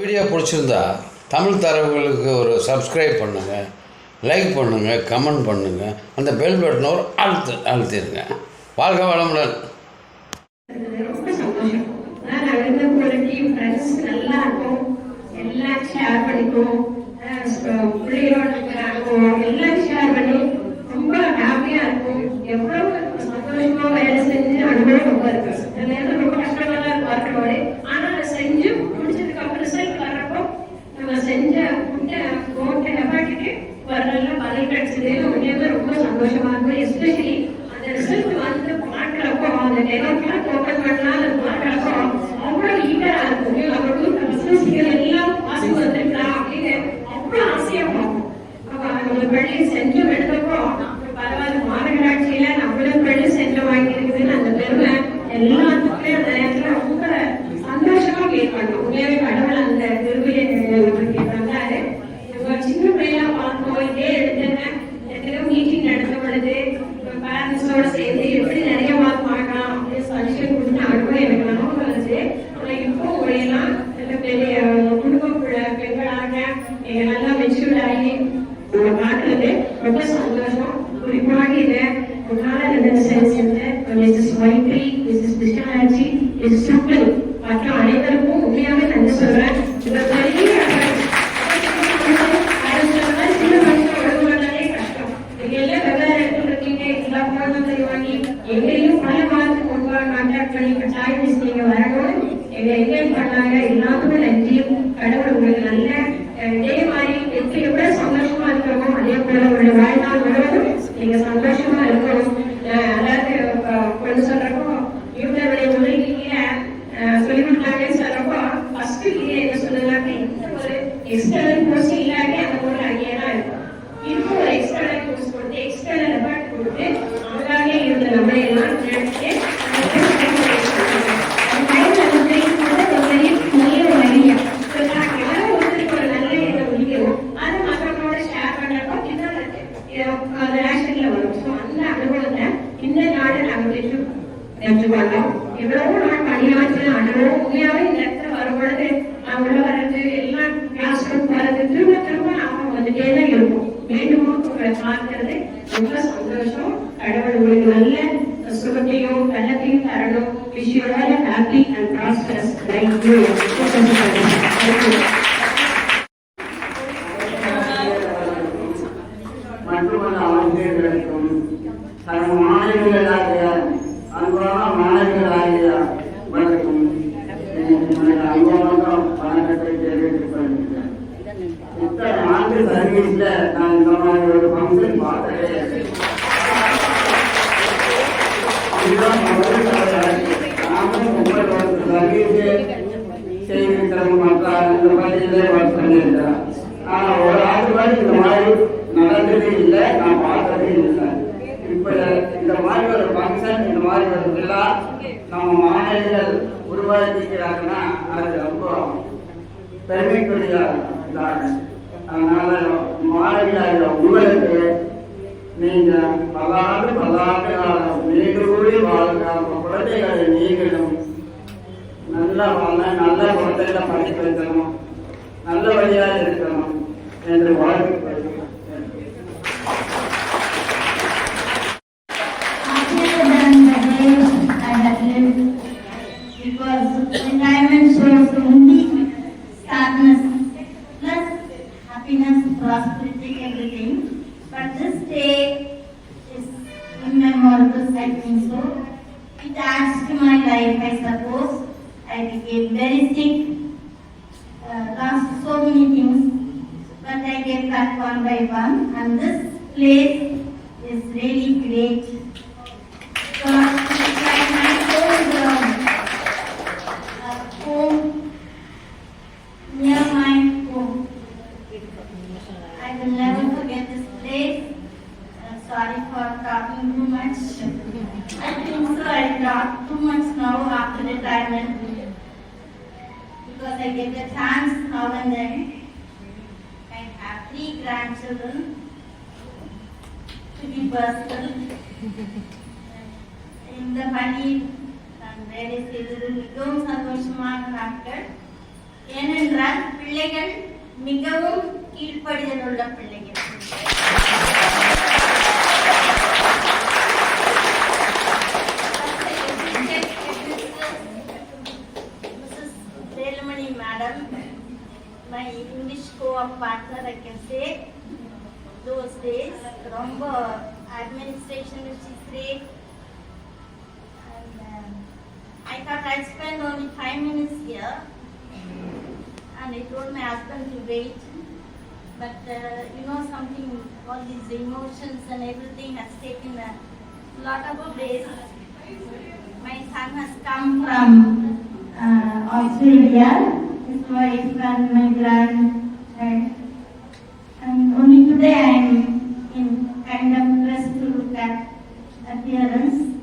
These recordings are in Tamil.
வீடியோ பிடிச்சிருந்தா தமிழ் தரவுகளுக்கு ஒரு சப்ஸ்கிரைப் பண்ணுங்கள் லைக் பண்ணுங்கள் கமெண்ட் பண்ணுங்கள் அந்த பெல் பட்டனை ஒரு அழுத்து அழுத்திடுங்க. வாழ்க வளமுடன். நல்லா இருக்கும். எல்லாம் ஷேர் பண்ணிக்குவோம் அஹ் ஸ்க- பிள்ளைகளோட இருக்கிறாங்க எல்லாம் ஷேர் பண்ணி ரொம்ப ஹாப்பியா இருக்கும் எவ்வளவு சந்தோஷமா வேலை செஞ்சு அனுபவம் ரொம்ப இருக்கு சில நேரம் ரொம்ப கஷ்டமா தான் இருக்கும் வரக்கூடாது ஆனா அதை செஞ்சு முடிச்சதுக்கு அப்புறம் ரிசல்ட் வர்றப்போ நம்ம செஞ்ச முட்டை போட்ட எஃபர்ட்டுக்கு வரலாம் பதில் கிடைச்சது உண்மையாவே ரொம்ப சந்தோஷமா இருக்கும் எஸ்பெஷலி அந்த ரிசல்ட் வந்து பார்க்கறப்போ அந்த டெவலப் பண்ணலாம் அதை ஈகரா இருக்கும் பிசினஸ்கள் எல்லாம் வந்திருக்கலாம் அப்படின்னு ஆசையா அப்ப நம்ம பள்ளி எடுத்தப்போ பரவாயில்ல மாநகராட்சியில நம்மளும் பள்ளி அந்த பெருமை எல்லாத்துக்குமே அந்த நேரத்துல ரொம்ப சந்தோஷமா ஃபீல் உண்மையாவே கடவுள் அந்த நமக்கு தந்தாரு நம்ம சின்ன பிள்ளையா பார்த்தோம் இதே எத்தனையோ மீட்டிங் நடத்த பொழுது பேரண்ட்ஸோட சேர்ந்து எப்படி எங்களை பண்ணாங்க. எல்லாத்துக்குமே நன்றியும் கடவுள் உங்களுக்கு நல்ல, இதே மாதிரி எப்படி எவ்வளவு சந்தோஷமா இருக்கிறோமோ, அதே போல உங்களுடைய வாழ்நாள் முழுவதும் நீங்க சந்தோஷமா இருக்கணும். அதாவது, கொஞ்சம் சொல்றப்போ, இவங்களுடைய உதவியில, அஹ், சொல்லிக் கொடுத்தாங்கன்னு சொல்றப்போ, ஃபர்ஸ்ட் இது என்ன சொல்லுங்க இந்த ஒரு எக்ஸ்டர்னல் கோர்ஸ் இல்லாட்டி அந்த பொருள் அங்கேயே தான் இருக்கும் இப்போ ஒரு எக்ஸ்டர்னல் கோர்ஸ் கொடுத்து எக்ஸ்டர்னல் எஃபர்ட் கொடுத்து அங்கங்கே இருந்த நம்ம எல்லாம் நினைச்சு அந்த course ரொம்ப waste பண்ணாங்க. அந்த time ல அந்த brain கூட ஒரு பெரிய நல்ல ஒரு idea. So, நான் எல்லாரும் ஒருத்தருக்கு ஒரு நல்ல எண்ணம் உதிக்கணும். அதை மற்றவங்களோட share பண்றப்போ பின்னால அது, இது, அந்த action ல வரும். So, அந்த அனுபவத்தை இந்த நாடு நாங்க பெற்று பெற்றுக்கொண்டோம். எவ்வளவோ நாள் பணியாற்றின அனுபவம் உண்மையாவே இந்த இடத்துல வரும்பொழுது நான் உள்ள வர்றது எல்லாம் கிளாஸ் ரூம் வர்றது திரும்ப திரும்ப நாம வந்துட்டே தான் இருப்போம். மீண்டும் உங்களை பார்க்கறது ரொம்ப சந்தோஷம். கடவுள் உங்களுக்கு நல்ல சுகத்தையும் வெள்ளத்தையும் தரணும். ஹாப்பி அண்ட் ப்ராஸ்பரஸ் லைஃப் மட்டுமல்ல ஆசிரியர்களுக்கும் தனது மாணவிகளாகிய அன்பான மாணவர்களாகிய வணக்கம். அன்பான வணக்கத்தை தெரிவித்துக் கொள்கிறேன் இத்தனை ஆண்டு சர்வீஸ்ல நான் இந்த மாதிரி ஒரு ஃபங்க்ஷன் பார்த்ததே இல்லை. இதுதான் முதல் நானும் முப்பது வருஷம் சர்வீஸ் செய்திருக்கிறவங்க மற்ற இந்த பள்ளியிலே ஒரு ஆண்டு இந்த மாதிரி நடந்ததே இல்லை நான் பார்த்ததே இல்லை. இப்ப இந்த மாதிரி ஒரு ஃபங்க்ஷன் இந்த மாதிரி ஒரு விழா நம்ம மாநிலங்கள் உருவாக்கிக்கிறாங்கன்னா அது ரொம்ப பெருமைக்குரிய அதனால மாணவியாக உங்களுக்கு நீங்க பல்லாண்டு பல்லாண்டு காலம் நீடூழி வாழ்க. உங்க குழந்தைகளை நீங்களும் நல்ல வாழ நல்ல குழந்தைகளை படிக்க வைக்கணும் நல்ல வழியாக இருக்கணும் என்று வாழ்க்கை It to my life, I suppose. I became very sick, uh, lost so many things, but I get back one by one, and this place is really great. So, it's like my old um, uh, home, near my home. I will never forget this place. Uh, sorry for talking too much. I think so. I talk too much now after retirement because I get a chance now and then. I have three grandchildren. To be personal. இந்த பணி நான் வேலை செய்தது மிகவும் சந்தோஷமான நாட்கள் ஏனென்றால் பிள்ளைகள் மிகவும் கீழ்ப்படிதல் உள்ள பிள்ளைகள் partner I can say. Those days, Romba administration which is great. And um, I thought I'd spend only five minutes here. And I told my husband to wait. But uh, you know something, all these emotions and everything has taken a lot of days. My son has come from uh, Australia. His wife and my grand grandchild. And only today I am in kind of pressed to look at appearance.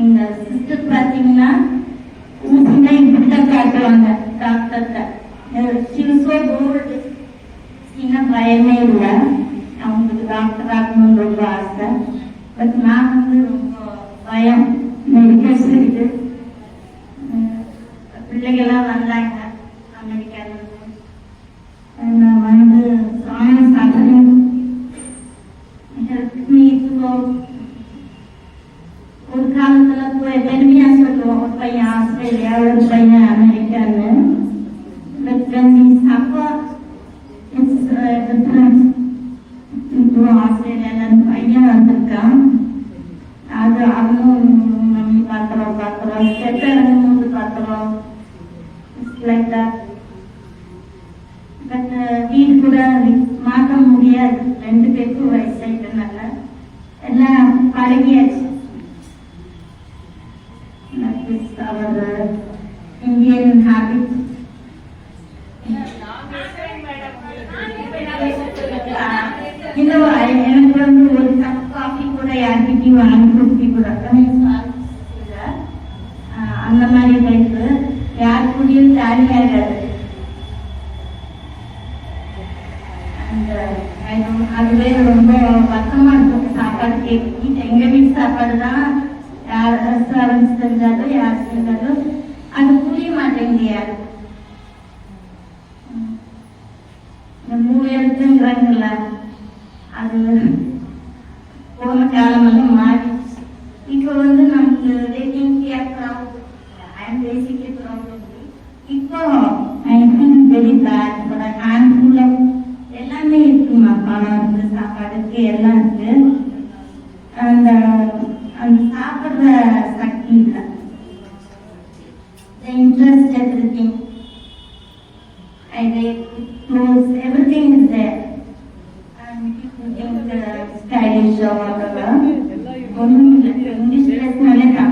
எங்க சிஸ்டர் பாத்தீங்கன்னா ஊசினா இப்படிதான் காட்டுவாங்க டாக்டர்கிட்ட she was சின்ன பயமே இல்லை. அவங்களுக்கு டாக்டர் ஆகணும்னு ரொம்ப ஆசை. பட் நான் வந்து ரொம்ப பயம். மெடிக்கல் சைடு பிள்ளைகள்லாம் வந்தாங்க அமெரிக்காவிலிருந்து. நான் வந்து சாமி சஃபரிங் ஹெல்ப் மீ டு காலத்துல போய் பெருமையா சொல்லுவோம் ஒரு பையன் ஆஸ்திரேலியா ஒரு பையன் அமெரிக்கான்னு but when we suffer it's uh, different இப்போ ஆஸ்திரேலியால பையன் வந்திருக்கான் அது அவனும் மம்மி பாத்திரம் பாத்திரம் கெட்ட இறங்கும்போது பாத்திரம் லைக் தட் பட் வீடு கூட மாற்ற முடியாது. ரெண்டு பேருக்கும் வயசாயிட்டனால. எல்லாம் பழகியாச்சு. ரத்தமே கூட அந்த மாதிரி டைப்பு யார் கூடயும் தனியாக இருக்காது அந்த அதுவே ரொம்ப வருத்தமா இருக்கும். சாப்பாடு கேட்டு எங்க வீட்டு சாப்பாடு தான் யார் ரெஸ்டாரண்ட்ஸ் செஞ்சாலும் யார் செஞ்சாலும் அது புரிய மாட்டேங்குது யாரும் வந்து நமக்கு rating proud I am basically proud இப்போ I feel very bad for a handful of எல்லாமே இருக்குமா பணம் இருக்கு சாப்பாடு இருக்கு எல்லாம் இருக்கு அந்த அந்த சாப்பிட்ற சக்தி இல்லை the interest, everything. I like clothes, everything is there. And people think uh, stylish or whatever. ஒன்றும் இல்லை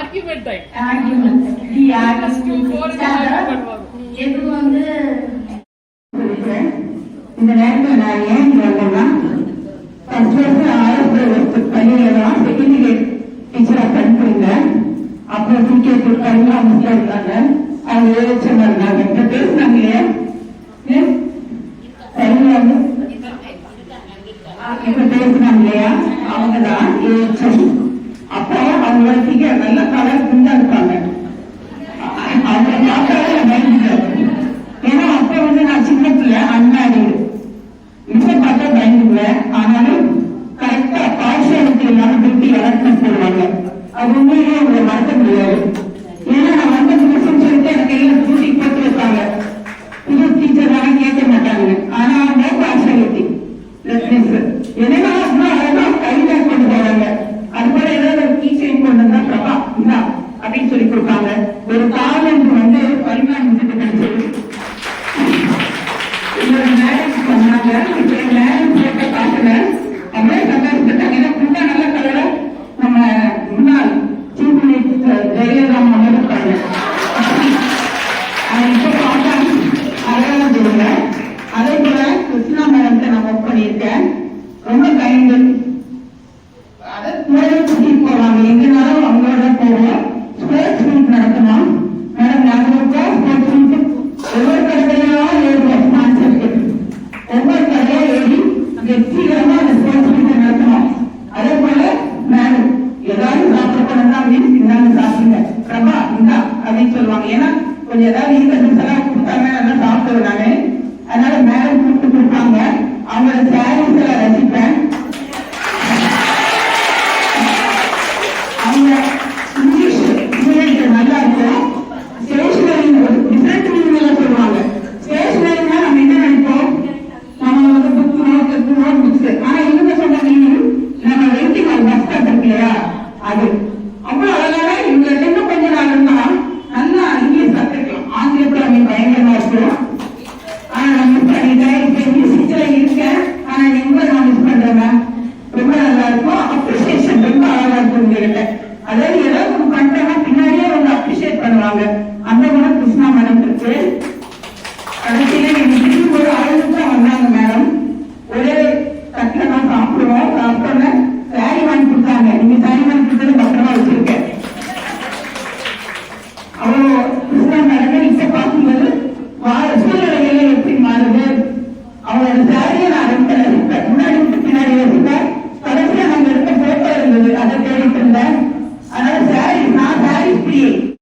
argument இந்த நேரத்தில் நான் ஏன் கேட்கணும்னா ஃபர்ஸ்ட் ஃபர்ஸ்ட் ஆயிரத்தி அப்புறம் பிகே கண்ணா முஸ்ல இருந்தாங்க அவங்க ஏச்சமாக இருந்தாங்க அவங்க தான் ஏச்சம் அப்ப அவங்க மிக நல்ல கலர் குண்டா இருப்பாங்க. அவங்க பார்த்தாலே பயந்துட்டு ஏன்னா அப்ப வந்து நான் சின்னத்துல அண்ணாடி. இப்ப பார்த்தா பயந்துக்குவேன் ஆனாலும் கரெக்டா பாஷா இல்லாம திருப்பி வளர்த்து போடுவாங்க அது உண்மையிலேயே உங்களை மறக்க முடியாது. ஏன்னா கொஞ்சம் ஏதாவது இருக்கணும் கொடுத்தாங்க நல்லா சாப்பிட்டு Argentina.